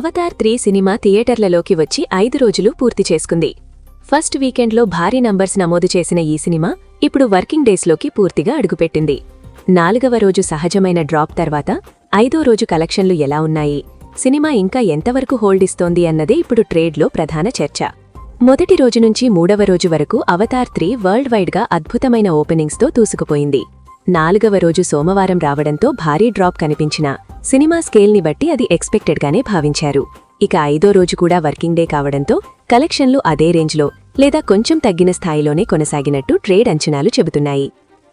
Avatar three cinema థియేటర్లలోకి వచ్చి ఐదు రోజులు పూర్తి చేసుకుంది. ఫస్ట్ వీకెండ్లో భారీ నంబర్స్ నమోదు చేసిన ఈ సినిమా ఇప్పుడు వర్కింగ్ డేస్లోకి పూర్తిగా అడుగుపెట్టింది. నాలుగవ రోజు సహజమైన డ్రాప్ తర్వాత ఐదో రోజు కలెక్షన్లు ఎలా ఉన్నాయి? సినిమా ఇంకా ఎంతవరకు హోల్డ్ ఇస్తోంది అన్నదే ఇప్పుడు ట్రేడ్లో ప్రధాన చర్చ. మొదటి రోజు నుంచి మూడవ రోజు వరకు అవతార్ త్రీ వరల్డ్ వైడ్గా అద్భుతమైన ఓపెనింగ్స్తో దూసుకుపోయింది నాలుగవ రోజు సోమవారం రావడంతో భారీ డ్రాప్ కనిపించినా సినిమా స్కేల్ని బట్టి అది ఎక్స్పెక్టెడ్గానే భావించారు. ఇక ఐదో రోజు కూడా వర్కింగ్ డే కావడంతో కలెక్షన్లు అదే రేంజ్లో లేదా కొంచెం తగ్గిన స్థాయిలోనే కొనసాగినట్టు ట్రేడ్ అంచనాలు చెబుతున్నాయి.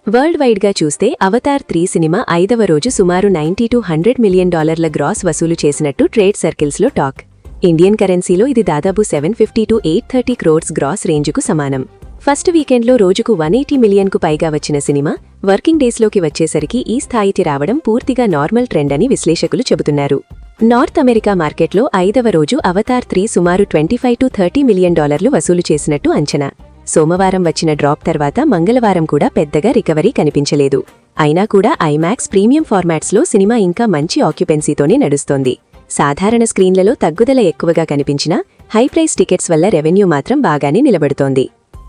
వరల్డ్ వైడ్గా చూస్తే అవతార్ త్రీ సినిమా ఐదవ రోజు సుమారు నైంటీ టు హండ్రెడ్ మిలియన్ డాలర్ల గ్రాస్ వసూలు చేసినట్టు ట్రేడ్ సర్కిల్స్లో టాక్. ఇండియన్ కరెన్సీలో ఇది దాదాపు seven fifty to eight thirty crores gross రేంజ్కు సమానం. ఫస్ట్ వీకెండ్లో రోజుకు వన్ ఎయిటీ మిలియన్కు పైగా వచ్చిన సినిమా వర్కింగ్ డేస్లోకి వచ్చేసరికి ఈ స్థాయికి రావడం పూర్తిగా నార్మల్ ట్రెండ్ అని విశ్లేషకులు చెబుతున్నారు. నార్త్ అమెరికా మార్కెట్లో ఐదవ రోజు అవతార్ త్రీ సుమారు twenty five to thirty million డాలర్లు వసూలు చేసినట్టు అంచనా. సోమవారం వచ్చిన డ్రాప్ తర్వాత మంగళవారం కూడా పెద్దగా రికవరీ కనిపించలేదు. అయినా కూడా ఐమాక్స్ ప్రీమియం ఫార్మాట్స్లో సినిమా ఇంకా మంచి ఆక్యుపెన్సీతోనే నడుస్తోంది. సాధారణ స్క్రీన్లలో తగ్గుదల ఎక్కువగా కనిపించినా హై ప్రైస్ టికెట్స్ వల్ల రెవెన్యూ మాత్రం బాగానే నిలబడుతోంది.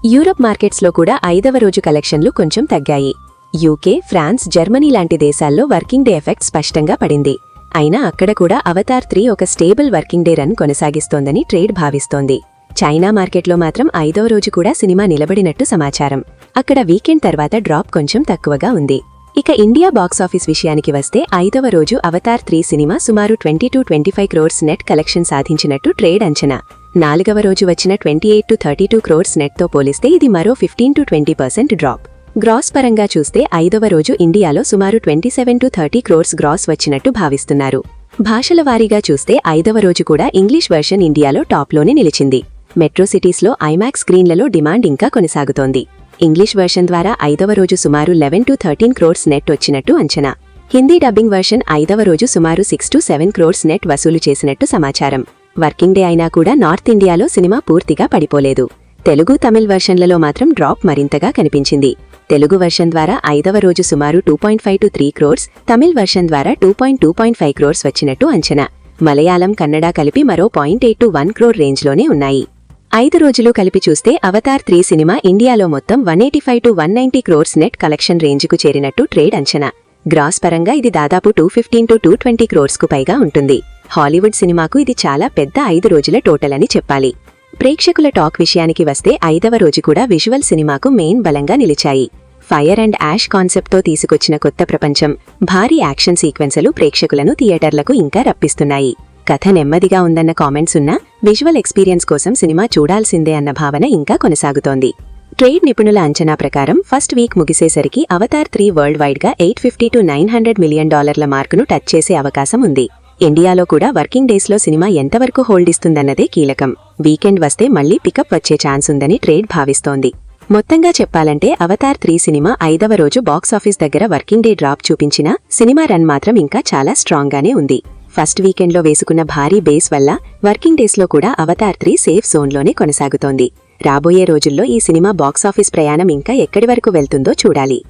యూరప్ మార్కెట్స్లో కూడా ఐదవ రోజు కలెక్షన్లు కొంచెం తగ్గాయి. యూకే ఫ్రాన్స్ జర్మనీ లాంటి దేశాల్లో వర్కింగ్ డే ఎఫెక్ట్ స్పష్టంగా పడింది. అయినా అక్కడ కూడా అవతార్ త్రీ ఒక స్టేబుల్ వర్కింగ్ డే రన్ కొనసాగిస్తోందని ట్రేడ్ భావిస్తోంది. చైనా మార్కెట్లో మాత్రం ఐదవ రోజు కూడా సినిమా నిలబడినట్టు సమాచారం. అక్కడ వీకెండ్ తర్వాత డ్రాప్ కొంచెం తక్కువగా ఉంది. ఇక ఇండియా బాక్సాఫీస్ విషయానికి వస్తే ఐదవ రోజు అవతార్ త్రీ సినిమా సుమారు twenty to twenty five crores net collection సాధించినట్టు trade అంచనా. నాలుగవ రోజు వచ్చిన twenty eight to thirty two crores నెట్తో పోలిస్తే ఇది మరో fifteen to twenty percent drop. Gross పరంగా చూస్తే ఐదవ రోజు ఇండియాలో సుమారు twenty seven to thirty crores gross వచ్చినట్టు భావిస్తున్నారు. భాషల వారీగా చూస్తే ఐదవ రోజు కూడా ఇంగ్లీష్ వెర్షన్ ఇండియాలో టాప్లోనే నిలిచింది. మెట్రో సిటీస్లో ఐమాక్స్ స్క్రీన్లలో డిమాండ్ ఇంకా కొనసాగుతోంది. ఇంగ్లీష్ వెర్షన్ ద్వారా ఐదవ రోజు సుమారు eleven to thirteen crores net వచ్చినట్టు అంచనా. హిందీ డబ్బింగ్ వెర్షన్ ఐదవ రోజు సుమారు six to seven crores net వసూలు చేసినట్టు సమాచారం. వర్కింగ్ డే అయినా కూడా నార్త్ ఇండియాలో సినిమా పూర్తిగా పడిపోలేదు. తెలుగు తమిళ్ వెర్షన్లలో మాత్రం డ్రాప్ మరింతగా కనిపించింది. తెలుగు వెర్షన్ ద్వారా ఐదవ రోజు సుమారు two point five to three crores Tamil version ద్వారా two point two point five crores వచ్చినట్టు అంచనా. మలయాళం కన్నడ కలిపి మరో point eight to one crore రేంజ్లోనే ఉన్నాయి. ఐదు రోజులు కలిపి చూస్తే అవతార్ త్రీ సినిమా ఇండియాలో మొత్తం one eighty five to one ninety crores net collection రేంజ్కు చేరినట్టు ట్రేడ్ అంచనా. గ్రాస్ పరంగా ఇది దాదాపు two fifteen to two twenty క్రోర్స్కు పైగా ఉంటుంది. హాలీవుడ్ సినిమాకు ఇది చాలా పెద్ద ఐదు రోజుల టోటల్ అని చెప్పాలి. ప్రేక్షకుల టాక్ విషయానికి వస్తే ఐదవ రోజు కూడా విజువల్ సినిమాకు మెయిన్ బలంగా నిలిచాయి. ఫైర్ అండ్ యాష్ కాన్సెప్ట్తో తీసుకొచ్చిన కొత్త ప్రపంచం భారీ యాక్షన్ సీక్వెన్సులు ప్రేక్షకులను థియేటర్లకు ఇంకా రప్పిస్తున్నాయి. కథ నెమ్మదిగా ఉందన్న కామెంట్స్ ఉన్నా విజువల్ ఎక్స్పీరియన్స్ కోసం సినిమా చూడాల్సిందే అన్న భావన ఇంకా కొనసాగుతోంది. ట్రేడ్ నిపుణుల అంచనా ప్రకారం ఫస్ట్ వీక్ ముగిసేసరికి అవతార్ త్రీ వరల్డ్ వైడ్గా eight fifty to nine hundred million డాలర్ల మార్కును టచ్ చేసే అవకాశం ఉంది. ఇండియాలో కూడా వర్కింగ్ డేస్లో సినిమా ఎంతవరకు హోల్డ్ ఇస్తుందన్నదే కీలకం. వీకెండ్ వస్తే మళ్ళీ పికప్ వచ్చే ఛాన్స్ ఉందని ట్రేడ్ భావిస్తోంది. మొత్తంగా చెప్పాలంటే అవతార్ త్రీ సినిమా ఐదవ రోజు బాక్సాఫీస్ దగ్గర వర్కింగ్ డే డ్రాప్ చూపించినా సినిమా రన్ మాత్రం ఇంకా చాలా స్ట్రాంగ్గానే ఉంది. ఫస్ట్ వీకెండ్లో వేసుకున్న భారీ బేస్ వల్ల వర్కింగ్ డేస్లో కూడా అవతార్ త్రీ సేఫ్ జోన్లోనే కొనసాగుతోంది. రాబోయే రోజుల్లో ఈ సినిమా బాక్సాఫీస్ ప్రయాణం ఇంకా ఎక్కడి వరకు వెళ్తుందో చూడాలి.